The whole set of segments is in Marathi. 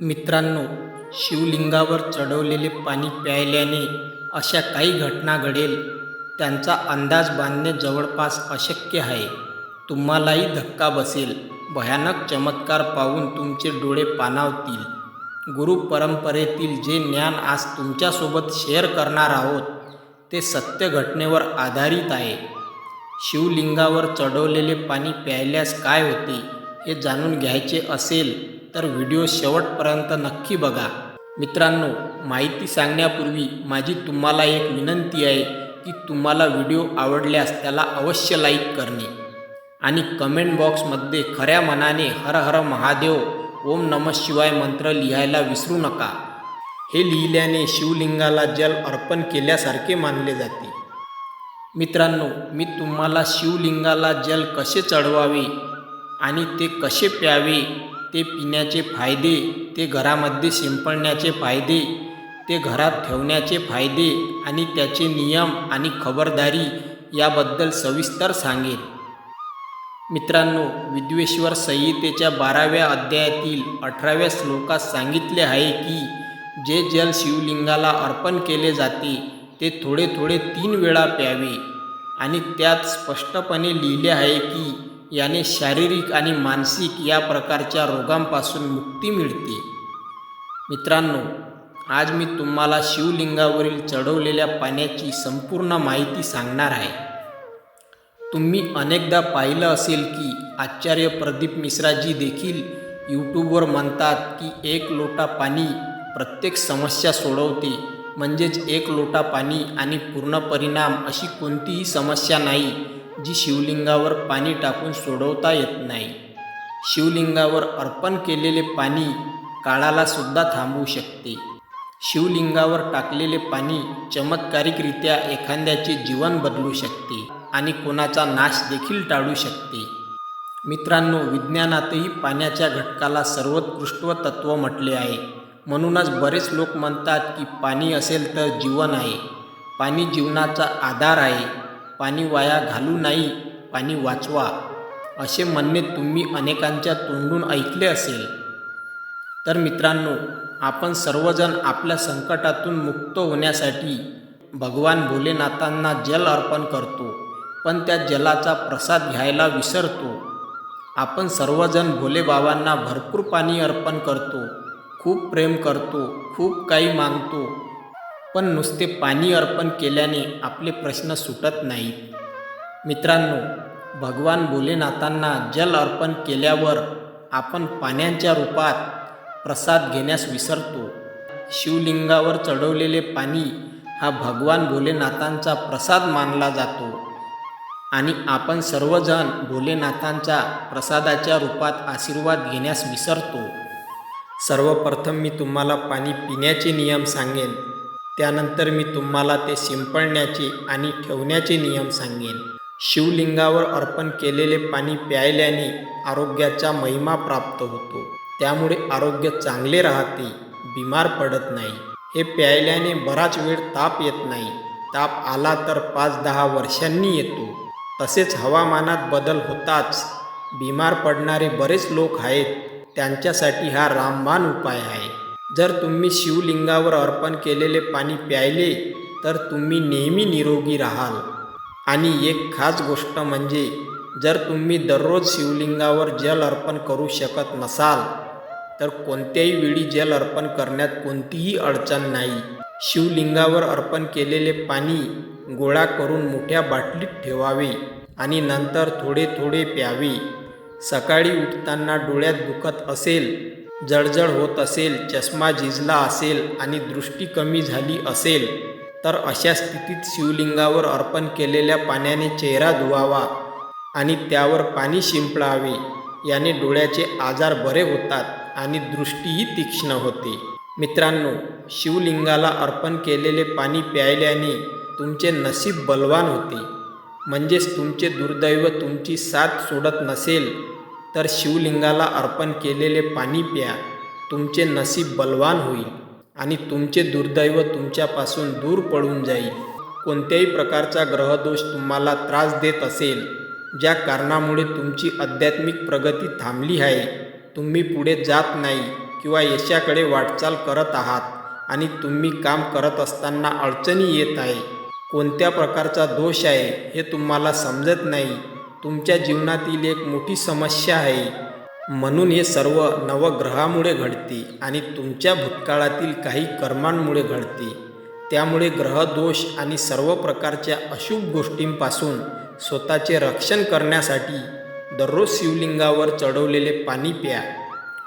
मित्रांनो शिवलिंगावर चढवलेले पाणी प्यायल्याने अशा काही घटना घडेल. त्यांचा अंदाज बांधणे जवळपास अशक्य आहे. तुम्हालाही धक्का बसेल. भयानक चमत्कार पाहून तुमचे डोळे पाणावतील. गुरु परंपरेतील जे ज्ञान आज तुमच्यासोबत शेअर करणार आहोत ते सत्य घटनेवर आधारित आहे. शिवलिंगावर चढवलेले पाणी प्यायल्यास काय होते हे जाणून घ्यायचे असेल तर व्हिडिओ शेवटपर्यंत नक्की बघा. मित्रांनो माहिती सांगण्यापूर्वी माझी तुम्हाला एक विनंती आहे की तुम्हाला व्हिडिओ आवडल्यास त्याला अवश्य लाईक करणे आणि कमेंट बॉक्समध्ये खऱ्या मनाने हर हर महादेव ओम नम शिवाय मंत्र लिहायला विसरू नका. हे लिहिल्याने शिवलिंगाला जल अर्पण केल्यासारखे मानले जाते. मित्रांनो मी तुम्हाला शिवलिंगाला जल कसे चढवावे आणि ते कसे प्यावे ते पिण्याचे फायदे ते घरामध्ये शिंपडण्याचे फायदे ते घरात ठेवण्याचे फायदे आणि त्याचे नियम आणि खबरदारी याबद्दल सविस्तर सांगेन. मित्रांनो विद्वेश्वर संहितेच्या बाराव्या अध्यायातील अठराव्या श्लोकात सांगितले आहे की जे जल शिवलिंगाला अर्पण केले जाते ते थोडे थोडे तीन वेळा प्यावे आणि त्यात स्पष्टपणे लिहिले आहे की याने शारीरिक आणि मानसिक या प्रकारच्या रोगांपासून मुक्ती मिळते. मित्रांनो आज मी तुम्हाला शिवलिंगावरील चढवलेल्या पाण्याची संपूर्ण माहिती सांगणार आहे. तुम्ही अनेकदा पाहिलं असेल की आचार्य प्रदीप मिश्राजी देखील यूट्यूबवर म्हणतात की एक लोटा पाणी प्रत्येक समस्या सोडवते. म्हणजेच एक लोटा पाणी आणि पूर्ण परिणाम अशी कोणतीही समस्या नाही. जी शिवलिंगावर पाणी टाकून सोडवता येत नाही. शिवलिंगावर अर्पण केलेले पाणी काळाला सुद्धा थांबवू शकते. शिवलिंगावर टाकलेले पाणी चमत्कारिकरित्या एखाद्याचे जीवन बदलू शकते आणि कोणाचा नाश देखील टाळू शकते. मित्रांनो विज्ञानातही पाण्याच्या घटकाला सर्वोत्कृष्ट तत्व म्हटले आहे. म्हणूनच बरेच लोक म्हणतात की पाणी असेल तर जीवन आहे. पाणी जीवनाचा आधार आहे. पाणी वाया घालू नाही पाणी वाचवा असे म्हणणे तुम्ही अनेकांच्या तोंडून ऐकले असेल. तर मित्रांनो आपण सर्वजण आपल्या संकटातून मुक्त होण्यासाठी भगवान भोलेनाथांना जल अर्पण करतो पण त्या जलाचा प्रसाद घ्यायला विसरतो. आपण सर्वजण भोलेबाबांना भरपूर पाणी अर्पण करतो खूप प्रेम करतो खूप काही मागतो पण नुसते पाणी अर्पण केल्याने आपले प्रश्न सुटत नाहीत. मित्रांनो भगवान भोलेनाथांना जल अर्पण केल्यावर आपण पाण्याच्या रूपात प्रसाद घेण्यास विसरतो. शिवलिंगावर चढवलेले पाणी हा भगवान भोलेनाथांचा प्रसाद मानला जातो आणि आपण सर्वजण भोलेनाथांच्या प्रसादाच्या रूपात आशीर्वाद घेण्यास विसरतो. सर्वप्रथम मी तुम्हाला पाणी पिण्याचे नियम सांगेन. त्यानंतर मी तुम्हाला ते शिंपडण्याचे आणि ठेवण्याचे नियम सांगेन. शिवलिंगावर अर्पण केलेले पाणी प्यायल्याने आरोग्याचा महिमा प्राप्त होतो. त्यामुळे आरोग्य चांगले राहते बिमार पडत नाही. हे प्यायल्याने बराच वेळ ताप येत नाही. ताप आला तर पाच दहा वर्षांनी येतो. तसेच हवामानात बदल होताच बिमार पडणारे बरेच लोक आहेत. त्यांच्यासाठी हा रामबाण उपाय आहे. जर तुम्ही शिवलिंगावर अर्पण केलेले पाणी प्यायले तर तुम्ही नेहमी निरोगी राहाल. आणि एक खास गोष्ट म्हणजे जर तुम्ही दररोज शिवलिंगावर जल अर्पण करू शकत नसाल तर कोणत्याही वेळी जल अर्पण करण्यात कोणतीही अडचण नाही. शिवलिंगावर अर्पण केलेले पाणी गोळा करून मोठ्या बाटलीत ठेवावे आणि नंतर थोडे थोडे प्यावे. सकाळी उठताना डोळ्यात दुखत असेल जळजळ होत असेल चष्मा झिजला असेल आणि दृष्टी कमी झाली असेल तर अशा स्थितीत शिवलिंगावर अर्पण केलेल्या पाण्याने चेहरा धुवावा आणि त्यावर पाणी शिंपडावे याने डोळ्याचे आजार बरे होतात आणि दृष्टीही तीक्ष्ण होते. मित्रांनो शिवलिंगाला अर्पण केलेले पाणी प्यायल्याने तुमचे नशीब बलवान होते. म्हणजेच तुमचे दुर्दैव तुमची साथ सोडत नसेल तर शिवलिंगाला अर्पण केलेले पाणी प्या. तुमचे नसीब बलवान होईल आणि तुमचे दुर्दैव तुमच्यापासून दूर पळून जाईल. कोणत्याही प्रकारचा ग्रहदोष तुम्हाला त्रास देत असेल ज्या कारणामुळे तुमची आध्यात्मिक प्रगती थांबली आहे तुम्ही पुढे जात नाही किंवा यशाकडे वाटचाल करत आहात आणि तुम्ही काम करत असताना अडचणी येत आहे. कोणत्या प्रकारचा दोष आहे हे तुम्हाला समजत नाही. तुमच्या जीवनातील एक मोठी समस्या आहे. म्हणून हे सर्व नवग्रहामुळे घडते आणि तुमच्या भूतकाळातील काही कर्मांमुळे घडते. त्यामुळे ग्रहदोष आणि सर्व प्रकारच्या अशुभ गोष्टींपासून स्वतःचे रक्षण करण्यासाठी दररोज शिवलिंगावर चढवलेले पाणी प्या.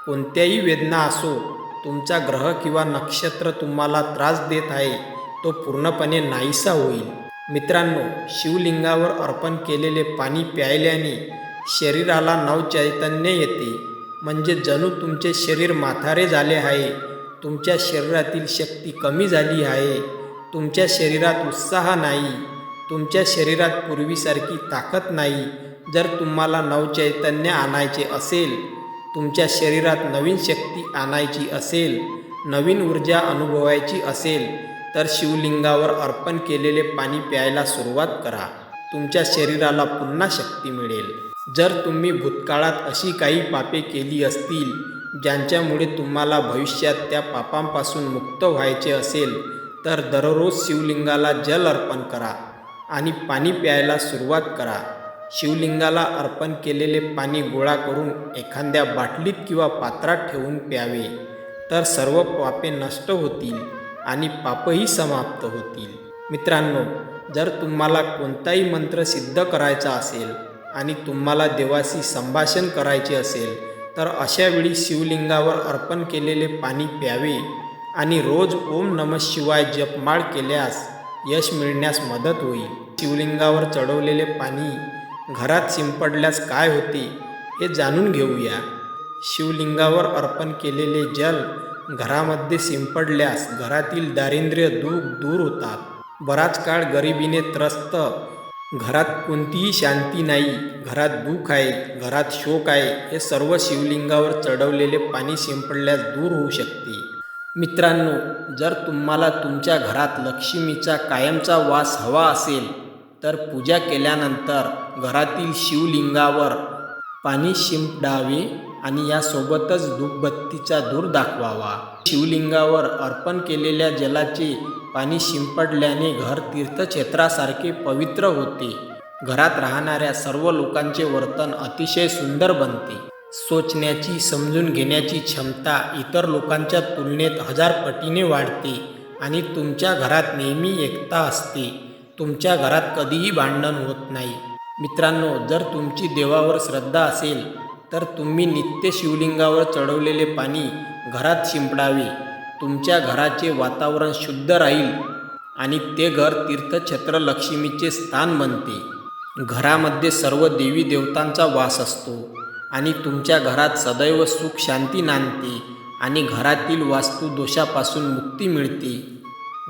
कोणत्याही वेदना असो तुमचा ग्रह किंवा नक्षत्र तुम्हाला त्रास देत आहे तो पूर्णपणे नाहीसा होईल. मित्रांनो शिवलिंगावर अर्पण केलेले पाणी प्यायल्याने शरीराला नवचैतन्य येते. म्हणजे जणू तुमचे शरीर माथारे झाले आहे. तुमच्या शरीरातील शक्ती कमी झाली आहे. तुमच्या शरीरात उत्साह नाही. तुमच्या शरीरात पूर्वीसारखी ताकद नाही. जर तुम्हाला नवचैतन्य आणायचे असेल तुमच्या शरीरात नवीन शक्ती आणायची असेल नवीन ऊर्जा अनुभवायची असेल तर शिवलिंगावर अर्पण केलेले पाणी प्यायला सुरुवात करा. तुमच्या शरीराला पुन्हा शक्ती मिळेल. जर तुम्ही भूतकाळात अशी काही पापे केली असतील ज्यांच्यामुळे तुम्हाला भविष्यात त्या पापांपासून मुक्त व्हायचे असेल तर दररोज शिवलिंगाला जल अर्पण करा आणि पाणी प्यायला सुरुवात करा. शिवलिंगाला अर्पण केलेले पाणी गोळा करून एखाद्या बाटलीत किंवा पात्रात ठेवून प्यावे. तर सर्व पापे नष्ट होतील. आणि पापही समाप्त होतील. मित्रांनो जर तुम्हाला कोणताही मंत्र सिद्ध करायचा असेल आणि तुम्हाला देवाशी संभाषण करायचे असेल तर अशावेळी शिवलिंगावर अर्पण केलेले पाणी प्यावे आणि रोज ओम नम शिवाय जपमाळ केल्यास यश मिळण्यास मदत होईल. शिवलिंगावर चढवलेले पाणी घरात शिंपडल्यास काय होते हे जाणून घेऊया. शिवलिंगावर अर्पण केलेले जल घरामध्ये शिंपडल्यास घरातील दारिद्र्य दुःख दूर होतात. बराच काळ गरिबीने त्रस्त. घरात कोणतीही शांती नाही. घरात दुःख आहे. घरात शोक आहे. हे सर्व शिवलिंगावर चढवलेले पाणी शिंपडल्यास दूर होऊ शकते. मित्रांनो जर तुम्हाला तुमच्या घरात लक्ष्मीचा कायमचा वास हवा असेल तर पूजा केल्यानंतर घरातील शिवलिंगावर पाणी शिंपडावे. आणि यासोबतच धूपबत्तीचा धूर दाखवावा. शिवलिंगावर अर्पण केलेल्या जलाचे पाणी शिंपडल्याने घर तीर्थक्षेत्रासारखे पवित्र होते. घरात राहणाऱ्या सर्व लोकांचे वर्तन अतिशय सुंदर बनते. सोचण्याची समजून घेण्याची क्षमता इतर लोकांच्या तुलनेत हजार पटीने वाढते आणि तुमच्या घरात नेहमी एकता असते. तुमच्या घरात कधीही भांडण होत नाही. मित्रांनो जर तुमची देवावर श्रद्धा असेल तर तुम्ही नित्य शिवलिंगावर चढवलेले पाणी घरात शिंपडावे. तुमच्या घराचे वातावरण शुद्ध राहील आणि ते घर तीर्थक्षेत्र लक्ष्मीचे स्थान बनते. घरामध्ये सर्व देवी देवतांचा वास असतो आणि तुमच्या घरात सदैव सुख शांती नांदते आणि घरातील वास्तू दोषापासून मुक्ती मिळते.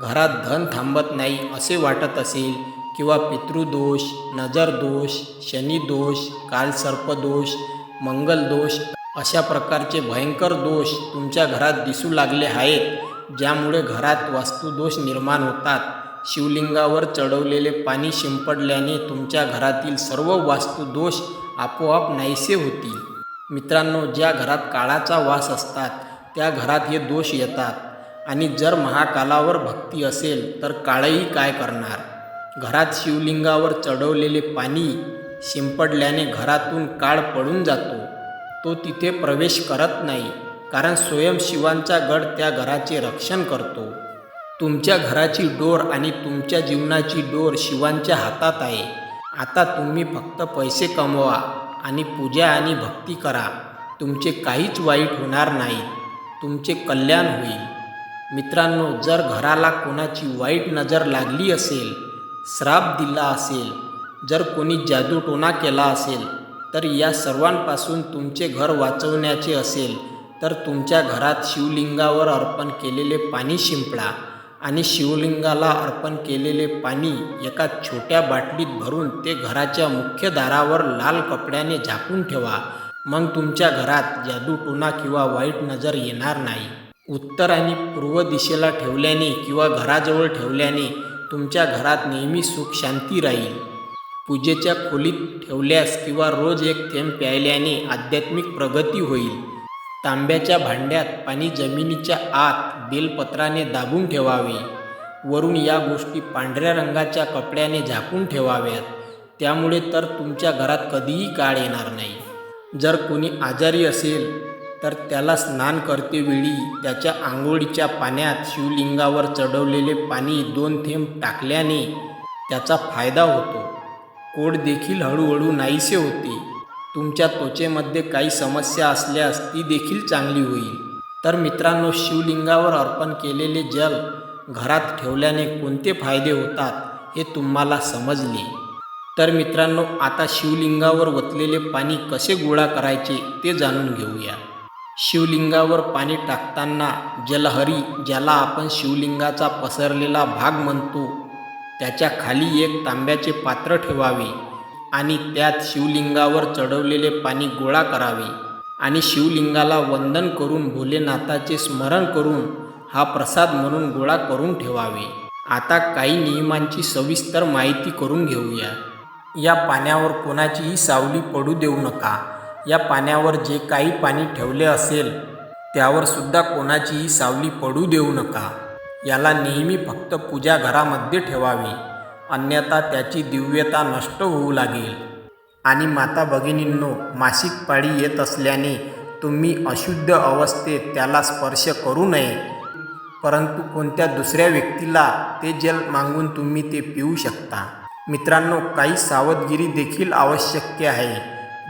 घरात धन थांबत नाही असे वाटत असेल किंवा पितृदोष नजरदोष शनिदोष कालसर्पदोष मंगल दोष अशा प्रकारचे भयंकर दोष तुमच्या घरात दिसू लागले आहेत ज्यामुळे घरात वास्तुदोष निर्माण होतात. शिवलिंगावर चढवलेले पाणी शिंपडल्याने तुमच्या घरातील सर्व वास्तुदोष आपोआप नाहीसे होतील. मित्रांनो ज्या घरात काळाचा वास असतात त्या घरात हे दोष येतात. आणि जर महाकालावर भक्ती असेल तर काळही काय करणार? घरात शिवलिंगावर चढवलेले पाणी शिंपडल्याने घरातून काळ पडून जातो. तो तिथे प्रवेश करत नाही कारण स्वयं शिवांचा गड त्या घराचे रक्षण करतो. तुमच्या घराची डोर आणि तुमच्या जीवनाची डोर शिवांच्या हातात आहे. आता तुम्ही फक्त पैसे कमवा आणि पूजा आणि भक्ती करा. तुमचे काहीच वाईट होणार नाही. तुमचे कल्याण होईल. मित्रांनो जर घराला कोणाची वाईट नजर लागली असेल श्राप दिला असेल जर कोणी जादूटोणा केला असेल तर या सर्वांपासून तुमचे घर वाचवण्याचे असेल तर तुमच्या घरात शिवलिंगावर अर्पण केलेले पाणी शिंपडा आणि शिवलिंगाला अर्पण केलेले पाणी एका छोट्या बाटलीत भरून ते घराच्या मुख्य दारावर लाल कपड्याने झाकून ठेवा. मग तुमच्या घरात जादूटोणा किंवा वाईट नजर येणार नाही. उत्तर आणि पूर्व दिशेला ठेवल्याने किंवा घराजवळ ठेवल्याने तुमच्या घरात नेहमी सुख शांती राहील. पूजेच्या खोलीत ठेवल्यास किंवा रोज एक थेंब प्यायल्याने आध्यात्मिक प्रगती होईल. तांब्याच्या भांड्यात पाणी जमिनीच्या आत बेलपत्राने दाबून ठेवावे. वरून या गोष्टी पांढऱ्या रंगाच्या कपड्याने झाकून ठेवाव्यात. त्यामुळे तर तुमच्या घरात कधीही काळ येणार नाही. जर कोणी आजारी असेल तर त्याला स्नान करतेवेळी त्याच्या आंघोळीच्या पाण्यात शिवलिंगावर चढवलेले पाणी दोन थेंब टाकल्याने त्याचा फायदा होतो. कोड देखील हळूहळू नाहीसे होते. तुमच्या त्वचेमध्ये काही समस्या असल्यास ती देखील चांगली होईल. तर मित्रांनो शिवलिंगावर अर्पण केलेले जल घरात ठेवल्याने कोणते फायदे होतात हे तुम्हाला समजले. तर मित्रांनो आता शिवलिंगावर वतलेले पाणी कसे गोळा करायचे ते जाणून घेऊया. शिवलिंगावर पाणी टाकताना जलहरी ज्याला आपण शिवलिंगाचा पसरलेला भाग म्हणतो त्याच्याखाली एक तांब्याचे पात्र ठेवावे आणि त्यात शिवलिंगावर चढवलेले पाणी गोळा करावे आणि शिवलिंगाला वंदन करून भोलेनाथाचे स्मरण करून हा प्रसाद म्हणून गोळा करून ठेवावे. आता काही नियमांची सविस्तर माहिती करून घेऊया. या पाण्यावर कोणाचीही सावली पडू देऊ नका. या पाण्यावर जे काही पाणी ठेवले असेल त्यावर सुद्धा कोणाचीही सावली पडू देऊ नका. याला नेहमी फक्त पूजा घरामध्ये ठेवावी. अन्यथा त्याची दिव्यता नष्ट होऊ लागेल. आणि माता भगिनींनो मासिक पाळी येत असल्याने तुम्ही अशुद्ध अवस्थेत त्याला स्पर्श करू नये. परंतु कोणत्या दुसऱ्या व्यक्तीला ते जल मागून तुम्ही ते पिऊ शकता? मित्रांनो काही सावधगिरी देखील आवश्यक आहे.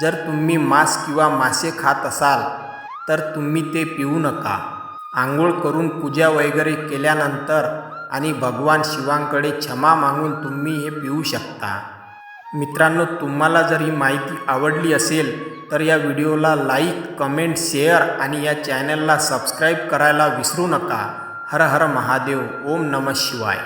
जर तुम्ही मांस किंवा मासे खात असाल तर तुम्ही ते पिऊ नका. आंघोळ करून पूजा वगैरे केल्यानंतर आणि भगवान शिवांकडे क्षमा मागून तुम्ही हे पिऊ शकता. मित्रांनो तुम्हाला जर ही माहिती आवडली असेल तर या व्हिडिओला लाईक कमेंट शेअर आणि या चॅनलला सबस्क्राईब करायला विसरू नका. हर हर महादेव. ओम नमः शिवाय.